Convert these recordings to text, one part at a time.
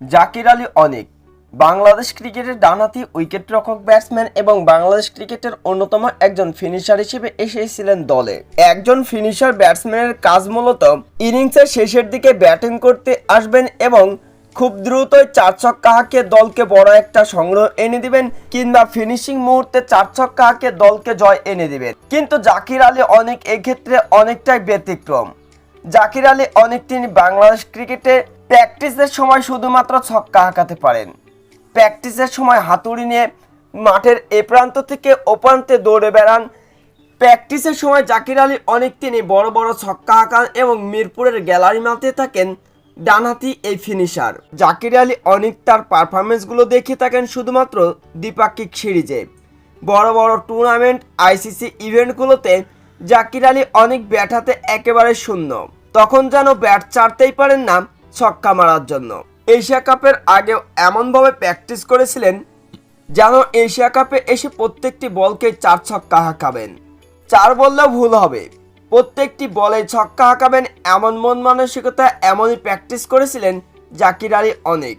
জাকির আলী অনেক। বাংলাদেশ ক্রিকেটের ডানহাতি উইকেটরক্ষক ব্যাটসম্যান এবং বাংলাদেশ ক্রিকেটের অন্যতম একজন ফিনিশার হিসেবে এসেছিলেন দলে। একজন ফিনিশার ব্যাটসম্যানের কাজ মূলত ইনিংসের শেষের দিকে ব্যাটিং করতে আসবেন এবং খুব দ্রুতই চার ছক্কা হাঁকে দলকে বড় একটা সংগ্রহ এনে দিবেন কিংবা ফিনিশিং মুহূর্তে চার ছক্কা হাঁকে দলকে জয় এনে দিবেন। কিন্তু জাকির আলী অনেক এক্ষেত্রে অনেকটাই ব্যতিক্রম। জাকির আলী অনেক তিনি বাংলাদেশ ক্রিকেটে প্র্যাকটিসের সময় শুধুমাত্র ছক্কা হাঁকাতে পারেন। প্র্যাকটিসের সময় হাতুড়ি নিয়ে মাঠের এ প্রান্ত থেকে ও প্রান্তে দৌড়ে বেড়ান। প্র্যাকটিসের সময় জাকির আলী অনেক তিনি বড় বড় ছক্কা হাঁকান এবং মিরপুরের গ্যালারি মাঠে থাকেন ডানহাতি এই ফিনিশার। জাকির আলী অনেক তার পারফরমেন্সগুলো দেখে থাকেন শুধুমাত্র দ্বিপাক্ষিক সিরিজে। বড় বড় টুর্নামেন্ট, আইসিসি ইভেন্টগুলোতে জাকির আলী অনেক ব্যাট হাতে একেবারে শূন্য। তখন যেন ব্যাট ছাড়তেই পারেন না ছক্কা মারার জন্য। এশিয়া কাপের আগেও এমনভাবে প্র্যাকটিস করেছিলেন যেন এশিয়া কাপে এসে প্রত্যেকটি বলকে চার ছক্কা হাঁকাবেন। চার বললেও ভুল হবে। প্রত্যেকটি বলে ছক্কা হাঁকাবেন এমন মন মানসিকতা এমনই প্র্যাকটিস করেছিলেন জাকির আলী অনেক।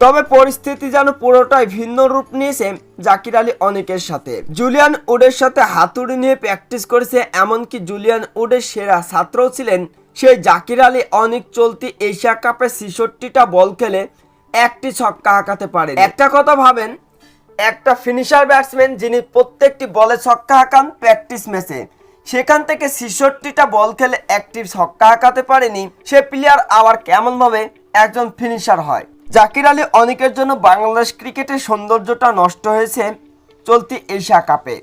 তবে পরিস্থিতি যেন পুরোটাই ভিন্ন রূপ নিয়েছে জাকির আলী অনেকের সাথে। জুলিয়ান উডের সাথে হাতুড়ি নিয়ে প্র্যাকটিস করেছে এমনকি জুলিয়ান উডের সেরা ছাত্রও ছিলেন সেই জাকির আলী অনেক চলতি এশিয়া কাপে ছেষট্টিটা বল খেলে একটি ছক্কা হাঁকাতে পারে একটা কথা ভাবেন, একটা ফিনিশার ব্যাটসম্যান যিনি প্রত্যেকটি বলে ছক্কা হাঁকান প্র্যাকটিস ম্যাচে সেখান থেকে ছেষট্টিটা বল খেলে একটি ছক্কা হাঁকাতে পারেনি, সে প্লেয়ার আবার কেমনভাবে একজন ফিনিশার হয়? জাকির আলী অনেকের জন্য বাংলাদেশ ক্রিকেটের সৌন্দর্যটা নষ্ট হয়েছে চলতি এশিয়া কাপে।